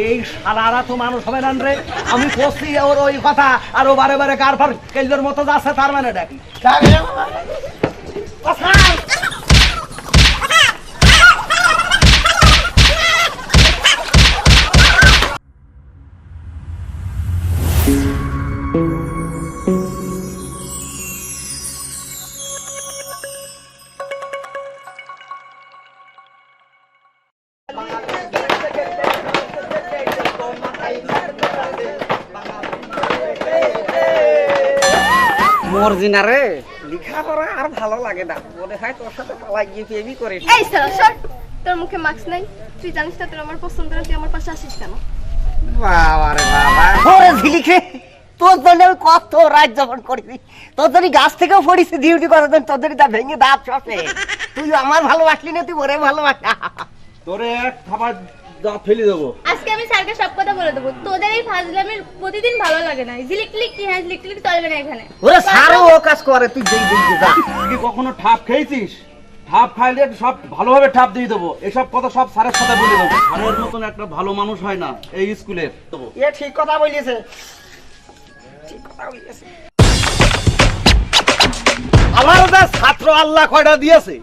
এই শালারা তো মানুষ হবে না রে। আমি করছি ওর ওই কথা আর ও বারে বারে কার্পার কেল্লোর মতো যাচ্ছে তার মানে ডাকি মর্জিনা রে লিখা পড়া আর ভালো লাগে না। মনে হয় তোর সাথে পালাই গিয়ে প্রেমই করে এই সারা সর। তোর মুখে মাস্ক নাই। তুই জানিস না তোর আমার পছন্দ না তুই আমার পাশে আসিস কেন? বাবা রে বাবা। ওরে ঝিলিকে তোর জন্য আমি কত রাত যাপন করেছি তোর জন্য গাছ থেকেও পড়িছি ডিউটি করার জন্য। তোর জন্য তা ভেঙে দাঁত শসে তুই আমার ভালোবাসলি না তুই ওরে ভালোবাসা। তোরে খাবার দাঁত ফেলে দেবো। আজকে আমি স্যারকে সব কথা বলে দেবো। তোদের এই ফাজলামির প্রতিদিন ভালো লাগে না। ঝিলিক টিলিক কি? হ্যাঁ ঝিলিক টিলিক চলবে না এখানে। ওরে সারও ও কাজ করে তুই যেই যেই যা। তুই কি কখনো ঠাপ খেয়েছিস? ঠাপ খাইলে সব ভালোভাবে ঠাপ দিয়ে দেবো। এসব কথা সব স্যারের সাথে বলে দেবো। স্যারের মতন একটা ভালো মানুষ হয় না এই স্কুলের এ ঠিক কথা বলিয়েছে। ঠিক কথা বলিয়েছে। আমার ছাত্র আল্লাহ কয়টা দিয়েছে?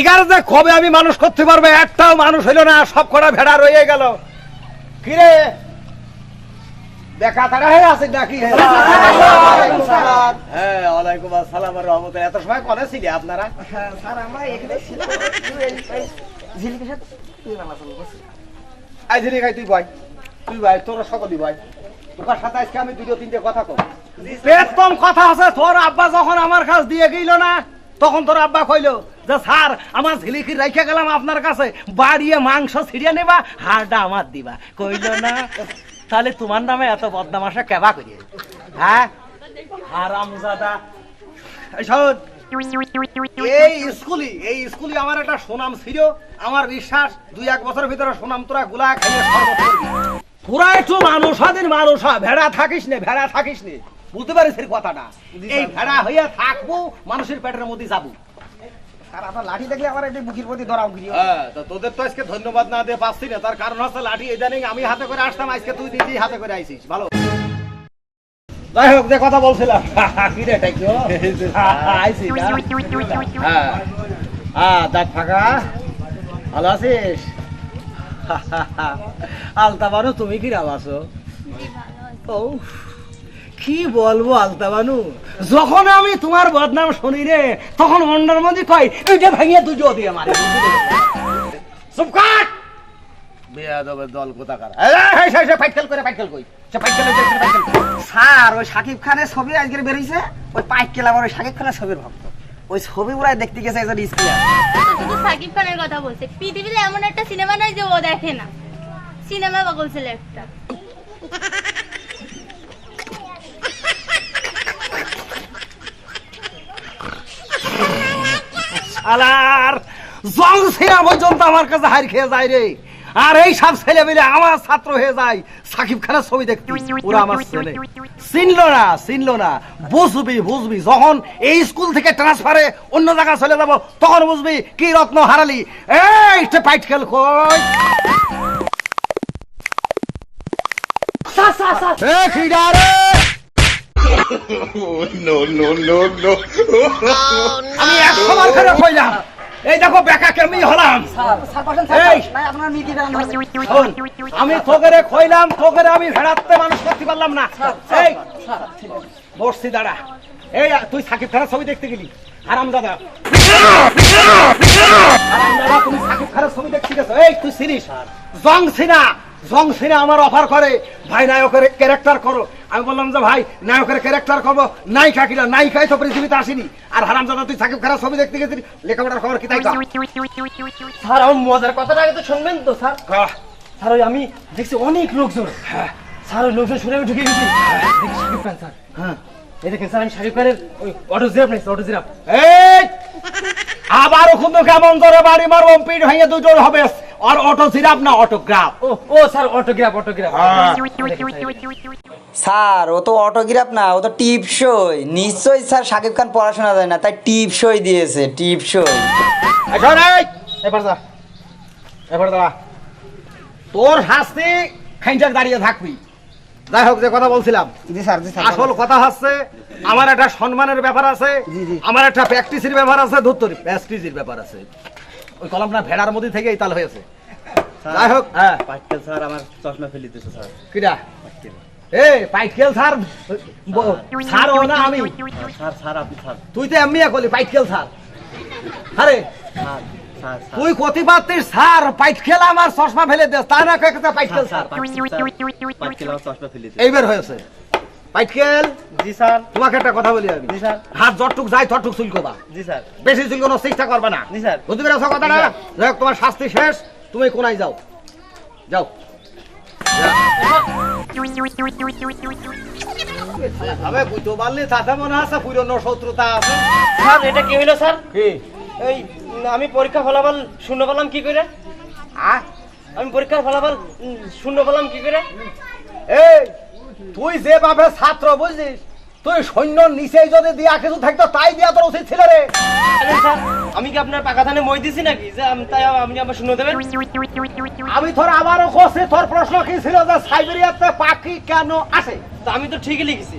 এগারো যে কবে আমি মানুষ করতে পারব? একটাও মানুষ হইল না সব কটা ভেড়া রয়ে গেল। কিরে দেখা তারা হয়ে আছে নাকি? হ্যাঁ ওয়ালাইকুম আসসালাম আর রহমত। এত সময় কনে ছিলি আপনারা? স্যার আমরা এখানে ছিলাম। ঝিলিকের সাথে তুই নামাজ পড়বি, বসে। আই ঝিলি তুই ভাই তুই ভাই তোরা সকলই ভাই তোর সাথে আজকে আমি দুটো তিনটে কথা বেতম কথা আছে তোর আব্বা যখন আমার কাছে দিয়ে গেল না তখন তোর আব্বা কইলো যে, স্যার, আমার ঝিলিকি রেখে গেলাম আপনার কাছে। বাড়িয়ে মাংস ছিঁড়িয়ে নেবা, হাড়টা আমার দিবা। কইলো না। তাহলে তোমার নামে এত বদনাম আসা, কেবা করিয়ে? হ্যাঁ? হারামজাদা। শোন, এই স্কুলই এই স্কুলই আমার একটা সুনাম ছিল। আমার বিশ্বাস, দুই এক বছরের ভিতরে সুনাম তোরা গুলা সর্বত করবি। তোরা একটু মানুষ, স্বাধীন মানুষ ভেড়া থাকিস নে, ভেড়া থাকিস নে। বুঝতে পারিস এর কথাটা? এই ভেড়া হইয়া থাকব মানুষের পেটের মধ্যে যাব। স্যার আপনার লাঠি দেখলে আমার একটু বুকির প্রতি ধরাও গিয়ে হ্যাঁ, তো তোদের তো আজকে ধন্যবাদ না দিয়ে পাচ্ছি না। তার কারণ হচ্ছে লাঠি ইদানিং আমি হাতে করে আসতাম আজকে তুই দিদি হাতে করে আইছিস। ভালো। যাই হোক যে কথা বলছিলাম। কি রে টাইকো আইছি হ্যাঁ। হ্যাঁ দাঁত ফাঁকা। ভালো আছিস? আলতাবানু তুমি কি রাম আছো? ও কি বলব আলতাবানু যখন আমি তোমার বদনাম শুনি রে তখন মন্ডার মধ্যে কয় এইটা ভাঙিয়ে তুই দিয়ে মারে চুপ কাট বেয়াদবের দল কোথাকার? করে ফাইট কই? সে স্যার ওই সাকিব খানের ছবি আজকে বেরিয়েছে ওই পাইক ওই সাকিব খানের ছবির ভক্ত। ওই ছবি দেখতে গেছে একজন স্কুলে শুধু সাকিব খানের কথা বলছে। পৃথিবীতে এমন একটা সিনেমা নয় যে ও দেখে না। সিনেমা পাগল ছেলে একটা। শালার জং সেরা পর্যন্ত আমার কাছে হার খেয়ে যায় রে। আর এই সব ছেলে মিলে আমার ছাত্র হয়ে যায়। সাকিব খানের ছবি দেখতে। ওরা আমার ছেলে। চিনলো না চিনলো না। বুঝবি বুঝবি। যখন এই স্কুল থেকে ট্রান্সফারে অন্য জায়গায় চলে যাব, তখন বুঝবি কি রত্ন হারালি। এই পাইট খেল কই। এ খিডা রে! আমি একশো বার করে কইলাম। এই দেখো বেকা কেমনি হলাম। আমি তোকেরে কইলাম তোকেরে আমি ভেড়াতে মানুষ করতে পারলাম না। এই। বসছি দাঁড়া। এই তুই সাকিব খানের ছবি দেখতে গেলি? আরাম দাদা তুমি সাকিব খানের ছবি দেখতে গেছো। এই তুই চিনিস? জং সিনা। জং সিনা আমার অফার করে ভাই নায়কের ক্যারেক্টার করো। আমি বললাম যে ভাই নায়কের ক্যারেক্টার করব। নায়িকা কিনা? নায়িকাই তো পৃথিবীতে আসেনি। আর হারাম দাদা তুই সাকিব খানের ছবি দেখতে গেছিলি? লেখাপড়ার খবর কি তাই স্যার আমার মজার কথাটা আগে তো শুনবেন তো স্যার। স্যার ওই আমি দেখছি অনেক লোকজন। স্যার ওই লোকজন শুনে আমি ঢুকে গেছি। দেখি খান স্যার। হ্যাঁ। এই দেখেন স্যার আমি শাকিব খানের ওই অটো জিরাপ নিয়েছি অটো জিরাপ এই! আবারও কিন্তু কেমন করে বাড়ি মারবো পিঠ ভেঙে দুটোর হবে আর অটো সিরাপ না অটোগ্রাফ। ও ও স্যার অটোগ্রাফ অটোগ্রাফ। স্যার ও তো অটোগ্রাফ না ও তো টিপ টিপসই। নিশ্চয়ই স্যার সাকিব খান পড়াশোনা যায় না তাই টিপ টিপসই দিয়েছে টিপসই। এখন এই এবার যা এবার দাঁড়া তোর শাস্তি খাইটাক দাঁড়িয়ে থাকবি। যাই হোক যে কথা বলছিলাম। আসল কথা হচ্ছে আমার একটা সম্মানের ব্যাপার আছে। আমার একটা প্র্যাকটিসের ব্যাপার আছে ধুত্তরি প্র্যাকটিসের ব্যাপার আছে। ওই কলমটা ভেড়ার মধ্যে থেকে এই তাল হয়েছে। যাই হোক হ্যাঁ। পাইকেল স্যার আমার চশমা ফেলে দিতেছে স্যার। কিরা? এ পাইটকেল স্যার স্যার ও না আমি। স্যার স্যার আপনি স্যার। তুই তো এমনি করলি পাইটকেল স্যার। আরে। স্যার। তুই কতি পারতিস স্যার পাইটকেল আমার চশমা ফেলে দে তা না কয়েকটা পাইটকেল স্যার স্যার। আমার চশমা ফেলে এইবার হয়েছে। পাইটকেল জি স্যার। তোমাকে একটা কথা বলি আমি। জি স্যার। হাত যতটুক যায় ততটুক চুলকোবা জি স্যার। বেশি চুলকোনোর চেষ্টা করবে না। জি স্যার। বুঝতে পেরেছ কথাটা? যাই হোক তোমার শাস্তি শেষ। তুমি কোনায় যাও। যাও। হবে বুঝতে পারলি তাতে মনে আছে পুরনো শত্রুতা আছে। স্যার এটা কি হইল স্যার? কি? এই উম, আমি পরীক্ষা ফলাফল শূন্য পেলাম কি করে? আ? আমি পরীক্ষার ফলাফল শূন্য পেলাম কি করে? এই তুই যেভাবে ছাত্র বুঝছিস তুই সৈন্য নিচে যদি দিয়া কিছু থাকতো তাই দিয়া তোর উচিত ছিল রে। আমি কি আপনার পাকা ধানে মই দিছি নাকি? যে আমি তাই আপনি আমার শূন্য দেবেন? আমি তোর আবারও করছি তোর প্রশ্ন কি ছিল যে সাইবেরিয়াতে পাখি কেন আসে? তো আমি তো ঠিকই লিখেছি।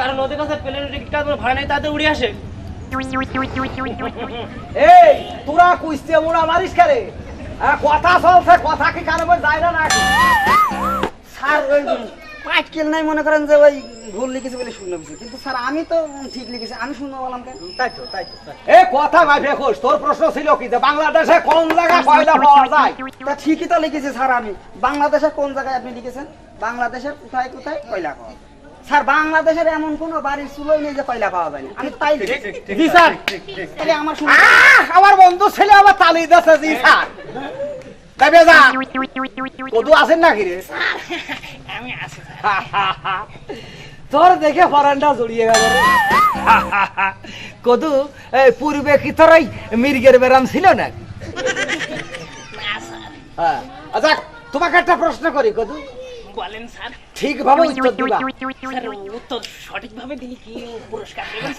কারণ ওদের কাছে প্লেনের তোমার ভাড়া নেই তাতে উড়ে আসে। এই তোরা কুইস্তে মোড়া মারিস কারে কথা চলছে কথা কি কানে যায় না নাকি? স্যার ওই পাইকেল নাই মনে করেন যে ওই ভুল লিখেছে বলে শূন্য কিন্তু স্যার আমি তো ঠিক লিখেছি আমি শূন্য বললাম কেন? তাই তো তাই তো এ কথা মাইফে খোঁজ তোর প্রশ্ন ছিল কি যে বাংলাদেশে কোন জায়গায় কয়লা পাওয়া যায়? তা ঠিকই তো লিখেছি স্যার আমি। বাংলাদেশের কোন জায়গায় আপনি লিখেছেন? বাংলাদেশের কোথায় কোথায় কয়লা পাওয়া স্যার বাংলাদেশের এমন কোনো বাড়ির চুলোই নেই যে কয়লা পাওয়া যায় না। আমি তাই জি স্যার। তাহলে আমার আমার বন্ধু ছেলে আবার তালি জি স্যার। তাই বেজা। কদু আছেন নাকি রে? তোর দেখে ফরানটা জড়িয়ে গেল কদু পূর্বে কি তোর ওই মির্গের বেরাম ছিল না হ্যাঁ। আচ্ছা তোমাকে একটা প্রশ্ন করি কদু। বলেন স্যার। ঠিকভাবে উত্তর দিবা উত্তর সঠিকভাবে দিলে কি পুরস্কার দেবেন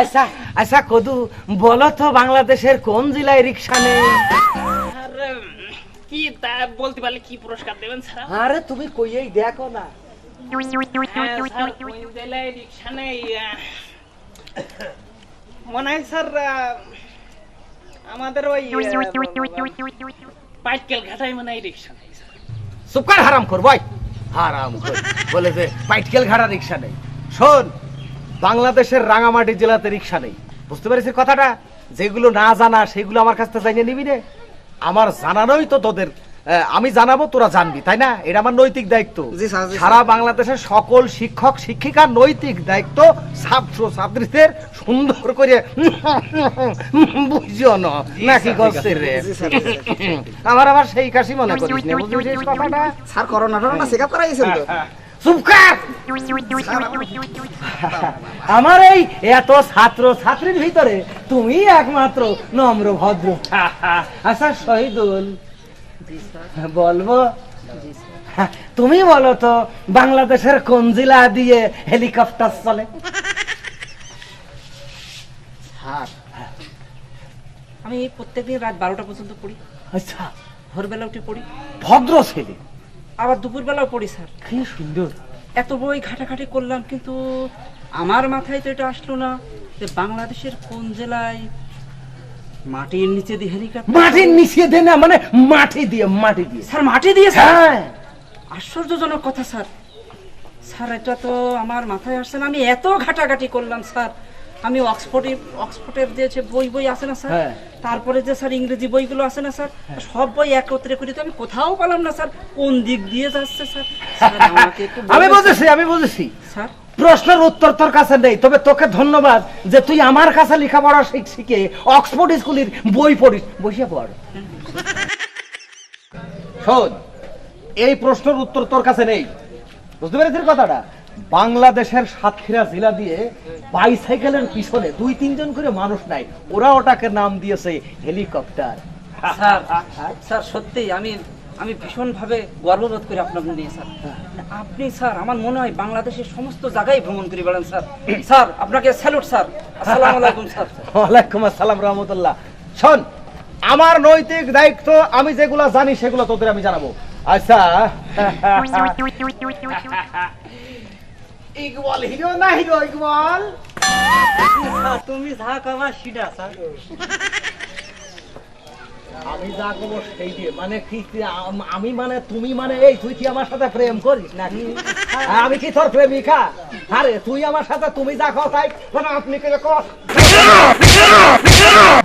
আচ্ছা আচ্ছা কদু বলো তো বাংলাদেশের কোন জেলায় রিক্সা নেই কি তা বলতে পারলে কি পুরস্কার দেবেন স্যার আরে তুমি কইয়েই দেখো না কোন জেলায় রিক্সা নেই মনে হয় স্যার আমাদের ওই পাইটকেল ঘাটায় মনে হয় রিক্সা নেই স্যার। সুপার হারাম কর ভাই হারাম বলে যে পাইটকেল ঘাড়া রিক্সা নেই। শোন, বাংলাদেশের রাঙামাটি জেলাতে রিক্সা নেই। বুঝতে পেরেছিস কথাটা? যেগুলো না জানা, সেগুলো আমার কাছ থেকে জানিয়ে নিবি রে আমার জানানোই তো তোদের আমি জানাব তোরা জানবি তাই না? এটা আমার নৈতিক দায়িত্ব। সারা বাংলাদেশের সকল শিক্ষক শিক্ষিকার নৈতিক দায়িত্ব ছাত্র ছাত্রীদের সুন্দর করে বুঝছ না। নাকি করছে রে? আমার আবার সেই কাশি মনে করিস না বুঝেছিস কথাটা? স্যার করোনা টরোনা চেক আপ করাইছেন তো? আমার এই এত ছাত্র ছাত্রীর ভিতরে তুমি একমাত্র নম্র ভদ্র। আচ্ছা শহীদুল বলব? তুমি বলো তো বাংলাদেশের কোন জেলা দিয়ে হেলিকপ্টার চলে? আমি প্রত্যেকদিন রাত বারোটা পর্যন্ত পড়ি। আচ্ছা। ভোরবেলা উঠে পড়ি। ভদ্র ছেলে। আবার দুপুরবেলাও পড়ি স্যার। কি সুন্দর। এত বই ঘাটাঘাটি করলাম কিন্তু আমার মাথায় তো এটা আসলো না যে বাংলাদেশের কোন জেলায় মাটির নিচে দিয়ে হেলিকপ্টার? মাটির নিচে দে না মানে মাটি দিয়ে মাটি দিয়ে। স্যার মাটি দিয়ে হ্যাঁ। আশ্চর্যজনক কথা স্যার। স্যার এটা তো আমার মাথায় আসছে না। আমি এত ঘাটাঘাটি করলাম স্যার। আমি অক্সফোর্ডে অক্সফোর্ডের যে বই বই আছে না স্যার? হ্যাঁ। তারপরে যে স্যার ইংরেজি বইগুলো আছে না স্যার? সব বই একত্রে করি তো আমি কোথাও পেলাম না স্যার। কোন দিক দিয়ে যাচ্ছে স্যার? আমি বুঝেছি আমি বুঝেছি। স্যার প্রশ্নের উত্তর তোর কাছে নেই। তবে তোকে ধন্যবাদ যে তুই আমার কাছে লেখাপড়া শিখ শিখে অক্সফোর্ড স্কুলের বই পড়িস। বসে পড়। শোন এই প্রশ্নের উত্তর তোর কাছে নেই। বুঝতে পেরেছিস কথাটা? বাংলাদেশের সাতক্ষীরা জেলা দিয়ে বাইসাইকেলের পিছনে দুই তিনজন করে মানুষ নাই। ওরা ওটাকে নাম দিয়েছে হেলিকপ্টার। স্যার স্যার সত্যি আমি আমি ভীষণভাবে গর্ববোধ করি আপনাকে নিয়ে স্যার। আপনি স্যার আমার মনে হয় বাংলাদেশের সমস্ত জায়গায় ভ্রমণ করে বেড়ান স্যার। স্যার আপনাকে স্যালুট স্যার। আসসালামু আলাইকুম স্যার। ওয়ালাইকুম আসসালাম রহমতুল্লাহ। শোন আমার নৈতিক দায়িত্ব আমি যেগুলো জানি সেগুলো তোদের আমি জানাব। আচ্ছা। ইকবাল হিরো না হিরো ইকবাল? তুমি যা কামা সিডা স্যার। আমি যা করব সেই দিয়ে মানে কি কি আমি মানে তুমি মানে এই তুই কি আমার সাথে প্রেম করিস নাকি? হ্যাঁ, আমি কি তোর প্রেমিকা? আরে তুই আমার সাথে তুমি যা খাও তাই। মানে আপনি কে কস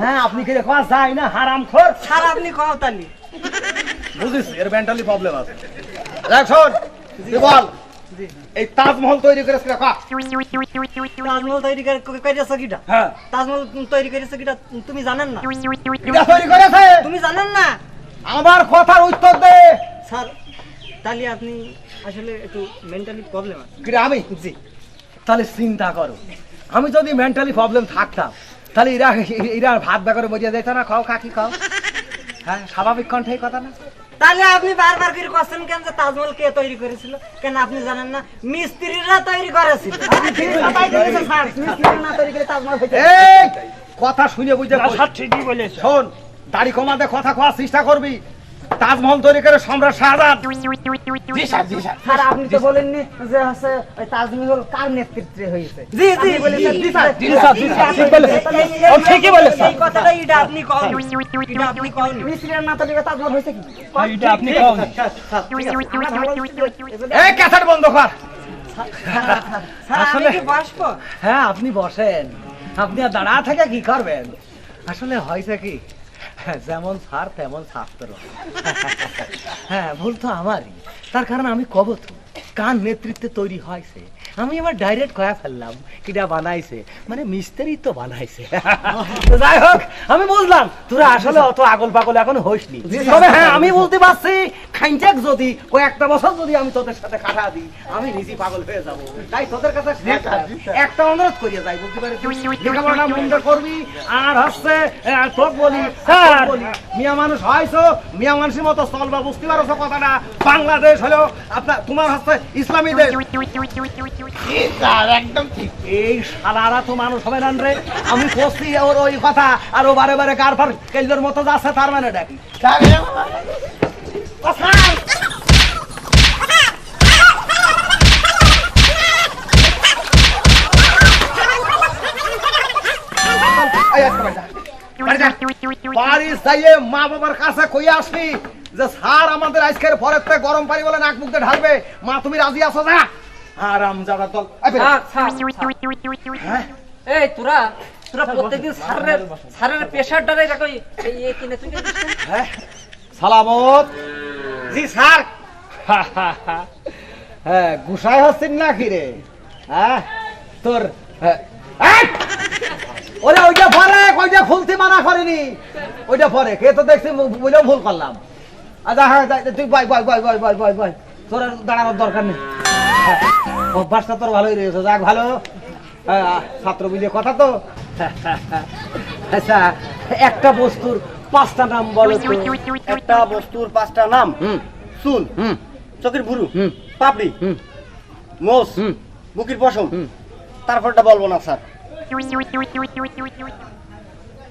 হ্যাঁ আপনি কে কস যাই না হারাম খোর। স্যার আপনি কওতালি বুঝিস এর মেন্টালি প্রবলেম আছে। দেখ শোন তুই বল। এই তাজমহল তৈরি করেছে তাজমহল তৈরি করে করেছে কিটা? হ্যাঁ। তাজমহল তৈরি করেছে কিটা? তুমি জানেন না? এটা তৈরি করেছে? তুমি জানেন না? আমার কথার উত্তর দে। স্যার তাহলে আপনি আসলে একটু মেন্টালি প্রবলেম আছে। কি আমি? জি। তাহলে চিন্তা করো। আমি যদি মেন্টালি প্রবলেম থাকতাম তাহলে এরা এরা ভাত বেকারে মরিয়া যেত না? খাও কাকি খাও? হ্যাঁ স্বাভাবিক কণ্ঠে কথা না? তাহলে আপনি বারবার করে কোশ্চেন কেন যে তাজমহল কে তৈরি করেছিল? কেন আপনি জানেন না? মিস্ত্রিরা তৈরি করেছিল। এই কথা শুনে বুঝতে ঠিকই বলেছ। শোন দাড়ি কমাতে কথা কোয়ার চেষ্টা করবি। তাজমহল তৈরি করে সম্রাট শাহজাহান জি স্যার জি স্যার। স্যার আপনি তো বলেননি যে হচ্ছে ওই তাজমহল কার নেতৃত্বে হয়েছে। জি জি। জি স্যার। জি স্যার জি স্যার। ঠিক বলেছেন ও ঠিকই বলেছেন। এই কথাটা এটা আপনি কন। এটা আপনি কন। মিস্ত্রির না তৈরি তাজমহল হয়েছে কি? এটা আপনি কম এই ক্যাসেট বন্ধ কর। স্যার আমি কি বসবো? হ্যাঁ আপনি বসেন। আপনি আর দাঁড়া থেকে কি করবেন? আসলে হয়েছে কি? যেমন সার তেমন শাস্ত্র। হ্যাঁ ভুল তো আমারই। তার কারণ আমি কবথু কার নেতৃত্বে তৈরি হয়েছে আমি এবার ডাইরেক্ট কয়া ফেললাম কিটা বানাইছে। মানে মিস্ত্রি তো বানাইছে। তো যাই হোক আমি বুঝলাম তোরা আসলে অত আগল পাগল এখন হইসনি তবে হ্যাঁ আমি বলতে পারছি খাইনচাক যদি কয়েকটা বছর যদি আমি তোদের সাথে কাটা দিই আমি নিজেই পাগল হয়ে যাব। তাই তোদের কাছে একটা অনুরোধ করিয়ে যাই বলতে পারি লেখাপড়া মন্দ করবি আর হচ্ছে তোকে বলি স্যার মিয়া মানুষ হয়ছো মিয়া মানুষের মতো চলবা বুঝতে পারছ কথাটা। বাংলাদেশ হলো আপনার তোমার হচ্ছে ইসলামী দেশ একদম ঠিক। এই সালারা তো মানুষ হবে না রে। আমি বলছি ওর ওই কথা আর ও বারে বারে কার কেল্লোর মতো যাচ্ছে তার মানে ডাকি ও স্যার! এই আজকে বাড়ি যা। বাড়ি যা। বাড়ি যাইয়ে মা বাবার কাছে কই আসবি যে স্যার আমাদের আজকের পরের গরম পানি বলে নাক মুখ ঢালবে। মা তুমি রাজি আছো? না আরাম যাবার দল এই হ্যাঁ? তোরা তোরা প্রত্যেকদিন স্যারের স্যারের প্রেশারটারে দেখো এই এই কিনে তুই হ্যাঁ? সালামত। জি স্যার। হ্যাঁ গুসাই হচ্ছেন না কি রে? হ্যাঁ? তোর হ্যাঁ, এই! ওরে ওইটা পরে ওইটা খুলতে মানা করেনি। ওইটা পরে কে তো দেখছি বলেও ভুল করলাম। আচ্ছা হ্যাঁ তুই বয় বয় বয় বয় বয় বয় বয়। তোর দাঁড়ানোর দরকার নেই। হ্যাঁ, অভ্যাসটা তোর ভালোই রয়েছে। যাক ভালো। হ্যাঁ, ছাত্র বুঝে কথা তো। আচ্ছা একটা বস্তুর পাঁচটা নাম বলো একটা বস্তুর পাঁচটা নাম। চুল। হুম। চোখের ভুরু। হুম। পাপড়ি। হুম। মোষ। হুম। বুকির পশম। হুম। তারপরটা বলব না স্যার।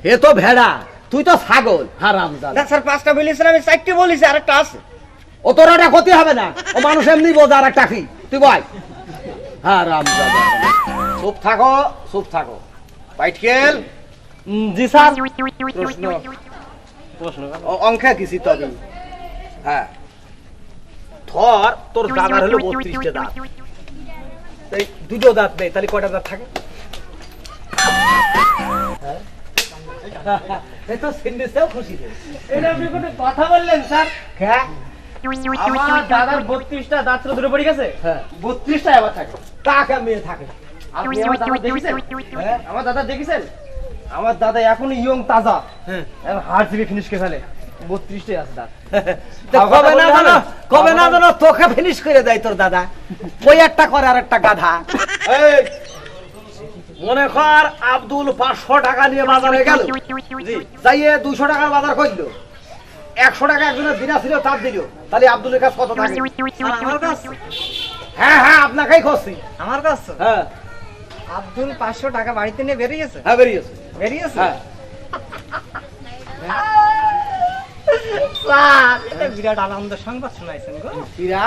এ তো ভেড়া তুই তো ছাগল। হারাম স্যার পাঁচটা বলেছেন আমি চারটে বলেছি আরেকটা আছে। ও তোর একটা ক্ষতি হবে না। ও মানুষ এমনি বোঝা আর একটা কি। তুই বল। হারাম চুপ থাকো চুপ থাকো। জি স্যার। প্রশ্ন। প্রশ্ন অঙ্কে তবে। হ্যাঁ। ধর তোর দাদার হলো বত্রিশটা দাঁত। এই দুটো দাঁত নেই তাহলে কয়টা দাঁত থাকে? হ্যাঁ? এই তো সিন্ডিসেও খুশি এটা আপনি কোনো কথা বললেন স্যার? হ্যাঁ। আমার দাদার বত্রিশটা দাঁত ছিল দূরে পড়ে গেছে। হ্যাঁ। বত্রিশটা আবার থাকে। টাকা মেয়ে থাকে। আপনি আমার দাদা দেখেছেন? হ্যাঁ। আমার দাদা দেখেছেন? আমার দাদা এখনও ইয়ং তাজা। হ্যাঁ। হার্ট থেকে ফিনিশ কে ফেলে। বত্রিশটাই আছে দাঁত। কবে না জানো কবে না জানো? তোকে ফিনিশ করে দেয় তোর দাদা। ওই একটা করে আর একটা গাধা। এই, মনে কর আব্দুল পাঁচশো টাকা নিয়ে বাজারে গেল। যাইয়ে দুশো টাকার বাজার করল। একশো টাকা একজনের দিনা ছিল তার দিল। তাহলে আব্দুলের কাছে কত থাকে? আমার কাছে? হ্যাঁ হ্যাঁ আপনাকেই খুঁজছি আমার কাছে? হ্যাঁ। আব্দুল পাঁচশো টাকা বাড়িতে নিয়ে বেরিয়েছে হ্যাঁ বেরিয়েছে বেরিয়েছে হ্যাঁ। বিরাট আনন্দ সংবাদ শোনাইছেন গো। কিরা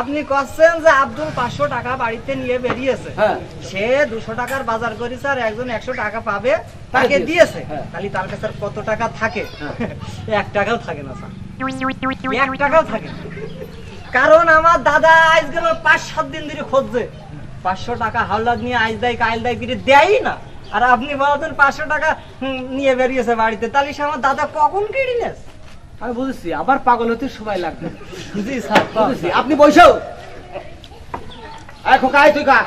আপনি করছেন যে আব্দুল পাঁচশো টাকা বাড়িতে নিয়ে বেরিয়েছে। হ্যাঁ। সে দুশো টাকার বাজার করেছে আর একজন একশো টাকা পাবে তাকে দিয়েছে। দিয়েছে। হ্যাঁ। তাহলে তার কাছে কত টাকা থাকে? এক টাকাও থাকে না স্যার। এক টাকাও থাকে কারণ আমার দাদা আজ গেল পাঁচ সাত দিন ধরে খুঁজছে। পাঁচশো টাকা হাওলাদ নিয়ে আজ দেয় কাল দেয় করে দেয়ই না। আর আপনি বলতেন পাঁচশো টাকা নিয়ে বেরিয়েছে বাড়িতে। তাহলে সে আমার দাদা কখন কেড়ে নেস আমি বুঝেছি আবার পাগল হতে সময় লাগবে। জি স্যার বুঝেছি আপনি বসো। এখন তুই কা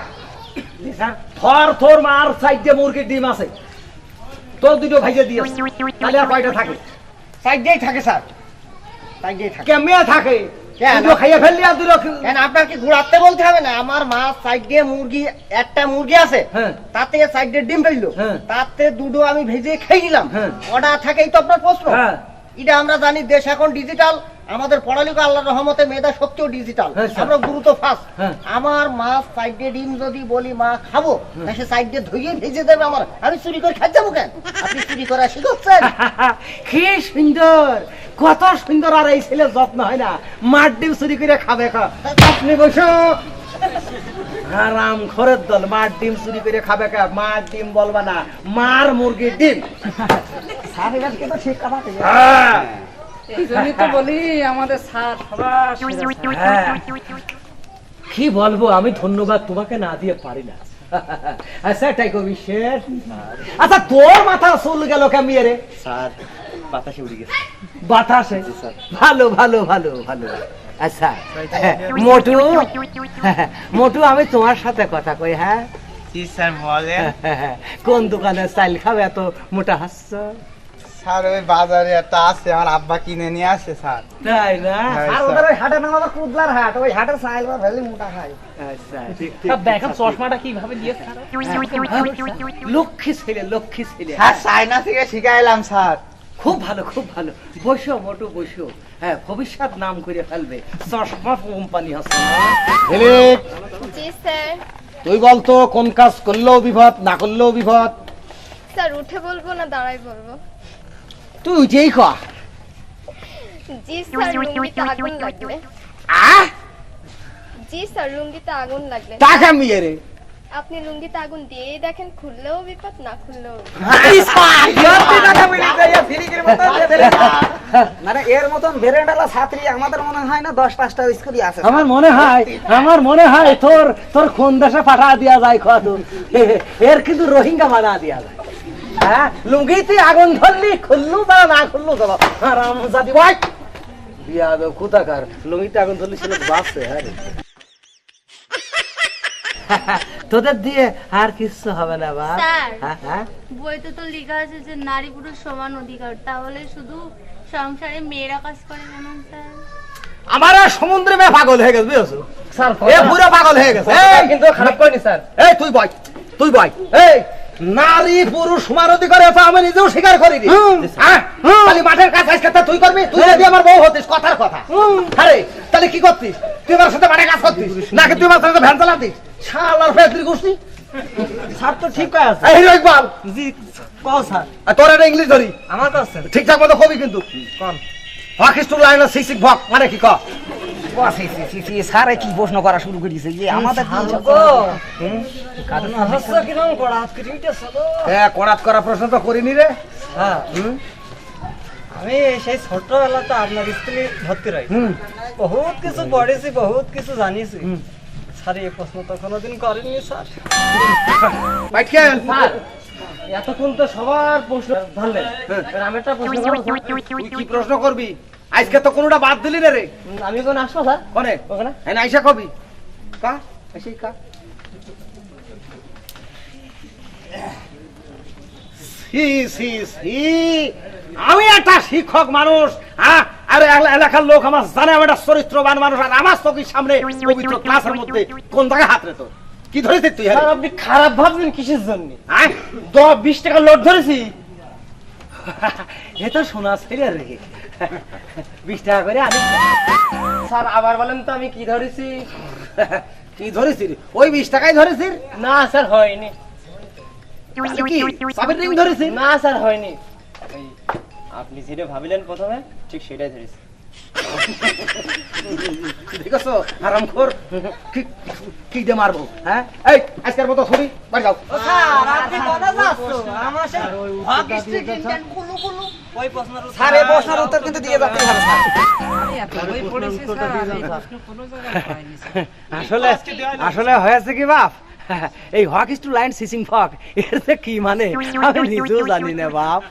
থর থর মার সাইডে মুরগির ডিম আছে। তোর দুটো ভাইজে দিয়ে তাহলে আর কয়টা থাকে? সাইডেই থাকে স্যার। সাইডেই থাকে। কেমনে থাকে? কেন? আপনাকে ঘুরাতে বলতে হবে না। আমার মা সাইড দিয়ে মুরগি একটা মুরগি আছে। হ্যাঁ। তাতে সাইড দিয়ে ডিম ফেলল। হ্যাঁ। তাতে দুটো আমি ভেজে খেয়ে নিলাম। হ্যাঁ। অর্ডার থাকেই তো আপনার প্রশ্ন। এটা আমরা জানি দেশ এখন ডিজিটাল আমাদের পড়ালেখা আল্লাহ রহমতে মেধা শক্তিও ডিজিটাল হ্যাঁ, আমরা দ্রুত ফাস্ট হ্যাঁ। আমার মা সাইড ডিম যদি বলি মা খাব? সে সাইড ধুয়ে ভেজে দেবে আমার। আমি চুরি করে খাই যাব কেন? আপনি চুরি করা শিখছেন কি সুন্দর! কত সুন্দর আর এই ছেলে যত্ন হয় না। মার ডিম চুরি করে খাবে খা আপনি বসো। আরাম খরের দল মার ডিম চুরি করে খাবে কা? মার ডিম বলবা না মার মুরগির ডিম। হ্যাঁ। এই জন্যই তো বলি আমাদের স্যার সবার সেরা স্যার। হ্যাঁ। কি বলব আমি ধন্যবাদ তোমাকে না দিয়ে পারি না। আচ্ছা কবি শেষ। আচ্ছা তোর মাথা চুল গেল কেমিয়ে রে স্যার বাতাসে উড়ে গেছে। বাতাসে? ভালো ভালো ভালো ভালো। আচ্ছা মোটু মোটু আমি তোমার সাথে কথা কই হ্যাঁ? কোন দোকানে স্টাইল খাবে এত মোটা হাসছ স্যার ওই বাজারে একটা আছে আমার আব্বা কিনে নিয়ে আসে স্যার। তাই না? হ্যাঁ, আর ওদের ওই হাটের নাম আবার কুদলার হাট ওই হাটের সাইল বা ভেলি মোটা খায়। আচ্ছা দেখেন চশমাটা কীভাবে দিয়েছে লক্ষ্মী ছেলে লক্ষ্মী ছেলে। স্যার চায়না থেকে শিখাইলাম স্যার। খুব ভালো খুব ভালো। বসো মোটু বসো। হ্যাঁ ভবিষ্যৎ নাম করে ফেলবে। চশমা কোম্পানি আছে তুই বলতো কোন কাজ করলেও বিপদ না করলেও বিপদ? স্যার উঠে বলব না দাঁড়াই বলব? তুই যেই কা জি স্যার লুঙ্গিতে আগুন লাগলে জি স্যার লুঙ্গিতে আগুন লাগলে টাকা মিয়ে রে? আপনি লুঙ্গিতে আগুন দিয়েই দেখেন খুললেও বিপদ না খুললেও মানে এর মতন ভেরেন্ডালা ছাত্রী আমাদের মনে হয় না দশ পাঁচটা স্কুলই আছে। আমার মনে হয় আমার মনে হয় তোর তোর কোন দেশে পাঠা দিয়া যায় কত। এর কিন্তু রোহিঙ্গা বানা দিয়া যায়। হ্যাঁ? লুঙ্গিতে আগুন ধরলি খুললু বা না খুললু আরাম জাতি ভাই বিয়া দো কুতাকার লুঙ্গিতে আগুন ধরলি হ্যাঁ। তোদের দিয়ে আর কিছু হবে না বা স্যার। হ্যাঁ হ্যাঁ? বইতে তো লেখা আছে যে নারী পুরুষ সমান অধিকার। তাহলে শুধু সংসারে মেয়েরা কাজ করে কেন স্যার? আমার সমুদ্রে মেয়ে পাগল হয়ে গেছে বুঝছ? স্যার এ পুরো পাগল হয়ে গেছে। কিন্তু খারাপ করেনি স্যার। এই তুই বয় তুই বয়। এই নারী পুরুষ সমান অধিকার আছে আমি নিজেও স্বীকার করি নি হ্যাঁ? তাহলে মাঠের কাজ আজকে তুই করবি তুই যদি আমার বউ হতিস কথার কথা। আরে তাহলে কি করতিস? তুই আমার সাথে মাঠে কাজ করতিস? নাকি তুই আমার সাথে ভ্যান চালাতিস? শালার করছিস স্যার তো ঠিক কয়ে আছে। এই ইকবাল। জি কও স্যার। আর তোর একটা ইংলিশ ধরি? আমার কাছে ঠিকঠাক মতো কবি কিন্তু। কম। লাইন ভক মানে কি ক? স্যার কি প্রশ্ন করা শুরু করেছে? যে আমাদের হ্যাঁ? করাত করা প্রশ্ন তো করিনি রে। হ্যাঁ। আমি সেই ছোটবেলাতে আপনার স্ত্রী ভর্তি রই বহুত কিছু পড়েছি বহুত কিছু জানিছি। স্যার এই প্রশ্ন তো কোনোদিন করেননি স্যার। স্যার এতক্ষণ তো সবার প্রশ্ন ধরলেন। আমি একটা প্রশ্ন কি প্রশ্ন করবি? আজকে তো কোনোটা বাদ দিলি না রে। আমি কোন আসব স্যার? কোনে? ওখানে? হ্যাঁ আইসা কবি। কা? এসে কা। সি সি সি। আমি একটা শিক্ষক মানুষ হ্যাঁ আরে এলাকার লোক আমার জানে আমি একটা চরিত্রবান মানুষ আর আমার চোখের সামনে পবিত্র ক্লাসের মধ্যে কোন জায়গায় হাত রে কি ধরেছিস তুই? আপনি খারাপ ভাবছেন কিসের জন্য? দশ বিশ টাকা লোড ধরেছি। এ তো শোনা ছেড়ে রে বিশ টাকা করে আমি স্যার আবার বলেন তো আমি কি ধরেছি? কি ধরেছিস ওই বিশ টাকাই ধরেছিস না স্যার হয়নি। কি? চাবির রিং ধরেছিস না স্যার হয়নি। আপনি যেটা ভাবিলেন প্রথমে ঠিক সেটাই ধরেছি। দেখছ? আরাম কর কি কি দিয়ে মারবো হ্যাঁ? এই আজকের মতো ছবি বাড়ি যাও। স্যার প্রশ্নের উত্তর কিন্তু দিয়ে যাচ্ছে। আসলে আসলে হয়েছে কি বাপ? এই হক ইস টু লাইন সিসিং ফক এর যে কি মানে? আমি নিজেও জানি না বাপ।